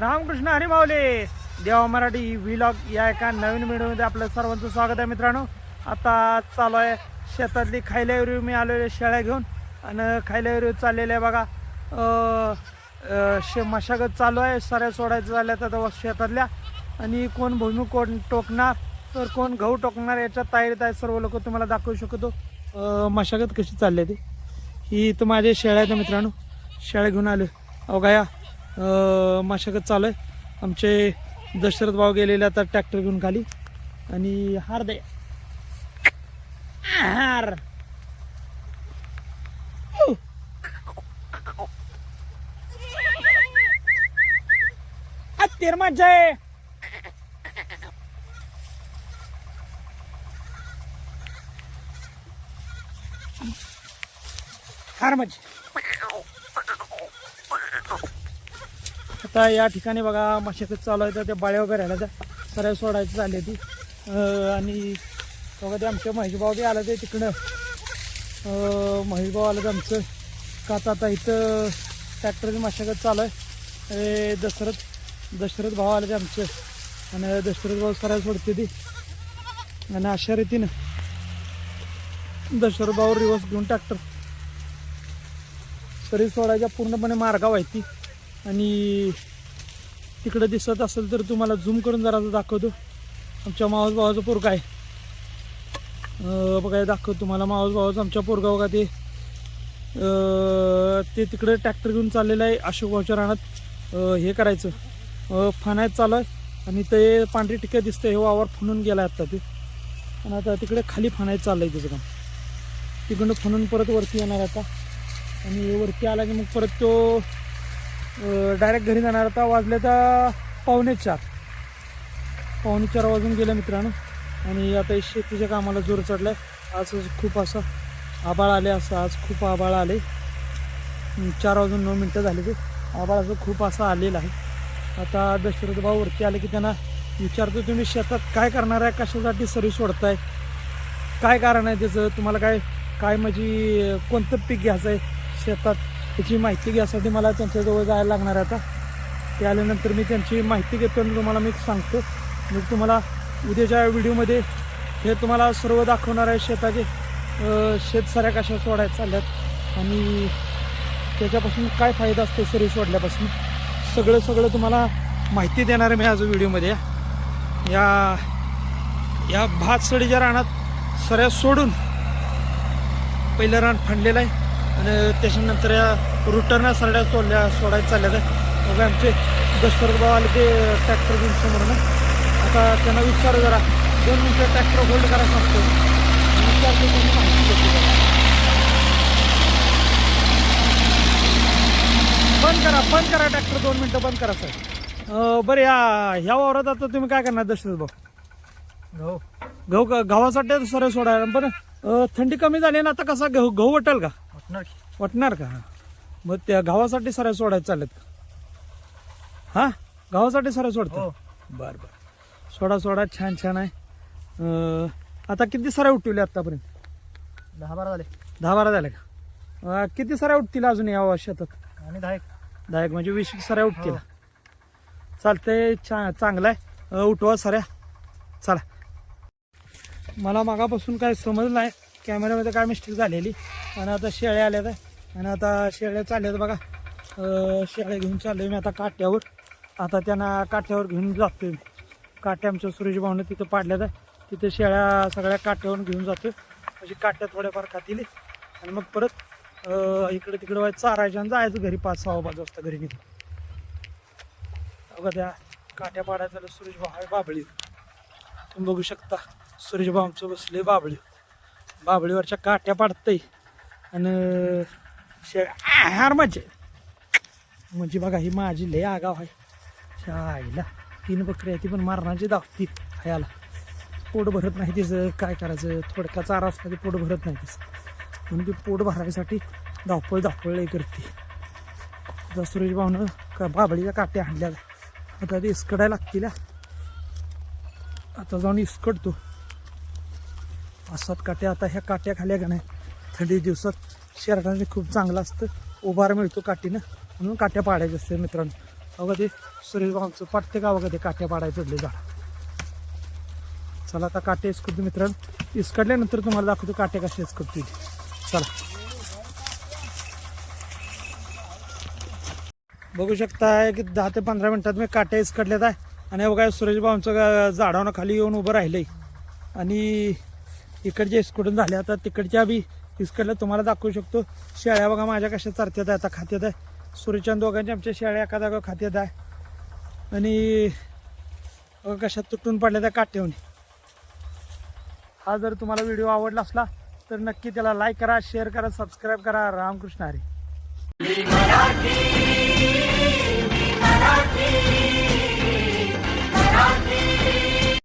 रामकृष्ण हरिमावले देवा मराठी व्हिलॉग या एका नवीन व्हिडिओमध्ये आपलं सर्वांचं स्वागत आहे मित्रांनो. आता चालू आहे शेतातली खायल्यावर मी आलेले शेळ्या घेऊन आणि खायल्यावर चाललेले आहे बघा. शे मशागत चालू आहे सऱ्या सोडायचं झाल्या तर शेतातल्या. आणि कोण भूमी कोण टोकणार तर कोण गहू टोकणार याच्या तयारीत आहे सर्व लोक तुम्हाला दाखवू शकतो. मशागत कशी चालली आहे ती? ही तर माझ्या शेळ्या आहेत मित्रांनो. शेळ्या घेऊन आले अवघा मशागत चालू आहे. आमचे दशरथ भाव गेलेले आता ट्रॅक्टर घेऊन खाली. आणि हार दे. हार. तेर मजा आहे. हार मजा आता या ठिकाणी बघा मशागत चालू आहे तर त्या बाळ्या वगैरे आल्या त्या. सऱ्या सोडायची झाली ती आणि बघा ते आमचे महेशभाऊ बी आलं ते तिकडं. अं, महेशभाऊ आलं ते आमचं. का आता आता इथं ट्रॅक्टरची मशागत चालू आहे. दशरथ दशरथ भाऊ आले ते आमचे. आणि दशरथ भाऊ सऱ्या सोडते ती आणि अशा रीतीनं दशरथ भाऊ रिवर्स घेऊन ट्रॅक्टर सरी सोडायच्या पूर्णपणे मार्गावर आहे ती. आणि तिकडं दिसत असेल तर तुम्हाला झूम करून जरा दाखवतो. आमच्या मावस भावाचं पोरगा आहे. बघा दाखवतो तुम्हाला. मावस भावाचं आमच्या पोरगा बघा ते ते तिकडे ट्रॅक्टर घेऊन चाललेलं आहे अशोक भाऊच्या रानात. हे करायचं. फनायत फणायचं चालू आहे आणि ते पांढरी टिक्या दिसतं हे वावर फणून गेला आता ते. आणि आता तिकडे खाली फणायचं चाललं आहे त्याचं काम. तिकडनं फणून परत वरती येणार आता. आणि वरती आला की मग परत तो डायरेक्ट घरी जाणार आता वाजले तर पावणे चार. पावणे चार वाजून गेले मित्रांनो. आणि आता शेतीच्या कामाला जोर चढलाय. आज खूप असं आबाळ आले असं आज खूप आबाळ आले. चार वाजून नऊ मिनटं झाले ते. आबाळ असं खूप असं आलेलं आहे. आता दशरथ भाऊ वरती आले की त्यांना विचारतो तुम्ही शेतात काय करणार आहे? कशासाठी सरी सोडताय? काय कारण आहे त्याचं? तुम्हाला काय काय म्हणजे कोणतं पीक घ्यायचं आहे शेतात? त्याची माहिती घ्यायसाठी मला त्यांच्याजवळ जायला लागणार आहे आता. ते आल्यानंतर मी त्यांची माहिती घेतो आणि तुम्हाला मी सांगतो. मी तुम्हाला उद्याच्या व्हिडिओमध्ये हे तुम्हाला सर्व दाखवणार आहे शेताचे अं, शेत सऱ्या कशा सोडायच्या चालल्यात आणि त्याच्यापासून काय फायदा असतो सरी सोडल्यापासून. सगळं सगळं तुम्हाला माहिती देणार आहे मी आज व्हिडिओमध्ये. या या भात सडीच्या रानात सऱ्या सोडून पहिलं रान फंडलेलं आहे. आणि त्याच्यानंतर या रुटरना सरड्या सोडल्या सोडायला चालल्या आहेत मग आमचे भाऊ आले ते ट्रॅक्टर घेऊन समोर ना. आता त्यांना विचार जरा. दोन मिनटं ट्रॅक्टर होल्ड करायला सांगतो त्यांनी माहिती जरा. बंद करा बंद करा ट्रॅक्टर दोन मिनटं बंद करा सर. बरं या ह्या वावरात आता तुम्ही काय करणार दशरथ भाऊ गहू. गहू गव्हासाठी सर सोडायला पण थंडी कमी झाली ना आता कसा गहू गहू वाटेल का? वाटणार की? वाटणार का? मग त्या गव्हासाठी सऱ्या सोडायला चालत का? हा? गव्हासाठी सऱ्या सोडतो हो. बर बर. सोडा सोडा. छान छान आहे. अं, आता किती सऱ्या उठवल्या आतापर्यंत? दहा बारा झाले. दहा बारा झाल्या का? अं, किती सऱ्या उठतील अजून या शेतात आणि दहा एक. दहा एक म्हणजे वीस सऱ्या उठतील. चालतंय छान चांगलं आहे. अं, उठवा सऱ्या. चला. मला मागापासून काय समजलं नाही. कॅमेऱ्यामध्ये काय मिस्टेक झालेली? आणि आता शेळ्या आल्यात आणि आता शेळ्या चालल्यात बघा. शेळ्या घेऊन चाललोय मी आता काट्यावर. आता त्यांना काठ्यावर घेऊन जातोय मी. काट्या आमच्या सुरेश भाऊने तिथं पाडल्यात आहे. तिथे शेळ्या सगळ्या काठ्यावर घेऊन जातोय. म्हणजे काट्या थोड्याफार खातील. आणि मग परत इकडे तिकडे व्हायचं चारायचं आणि जायचं घरी पाच सहा पाच वाजता घरी निघून बघा त्या काट्या पाडायचा सुरेश भाऊ आहे बाबळी. तुम्ही बघू शकता सुरेश भाऊ आमचं बसले बाबळी. बाबळीवरच्या काट्या पाडतय. आणि शे हार म्हणजे म्हणजे बघा ही माझी लय आगाव आहे. शाईला तीन बकरी आहे ती पण मारण्याची दावती खायला पोट भरत नाही तिचं. काय करायचं? थोडका चारा असला की पोट भरत नाही तिचं. म्हणून ती पोट भरायसाठी धावपळ धावपळ करते. आता सुरेश भाऊनं का बाबळीच्या काट्या आणल्या आता ते इसकडायला लागतील आता जाऊन इसकडतो. पाच काट्या आता ह्या काट्या खाल्या का नाही? थंडी दिवसात शर्टाने खूप चांगलं असतं. उभार मिळतो काठीनं. म्हणून काट्या पाडायच्या असते मित्रांनो. अगं ते सुरेश भाऊंचं पटते का ते काट्या पाडायचं चढले झाड चला आता काटे इसकडतो मित्रांनो. इसकडल्यानंतर तुम्हाला दाखवतो काटे कसे इसकडतो चला. बघू शकता की दहा ते पंधरा मिनिटात मी काटे इसकडल्यात आहे. आणि बघा सुरेशबाबांचं झाडावनं खाली येऊन उभं राहिलंय. आणि इकडचे इसकडून झाले आता तिकडच्या बी इसकडलं तुम्हाला दाखवू शकतो. शेळ्या बघा माझ्या कशा चरत्यात आहे आता खात्यात आहे. सूर्यचंद दोघांच्या आमच्या शेळ्या एका जागा खात्यात आहे. आणि कशा तुटून पडल्या त्या काट्यावून हा जर तुम्हाला व्हिडिओ आवडला असला तर नक्की त्याला लाईक करा शेअर करा सबस्क्राईब करा. रामकृष्ण हरी.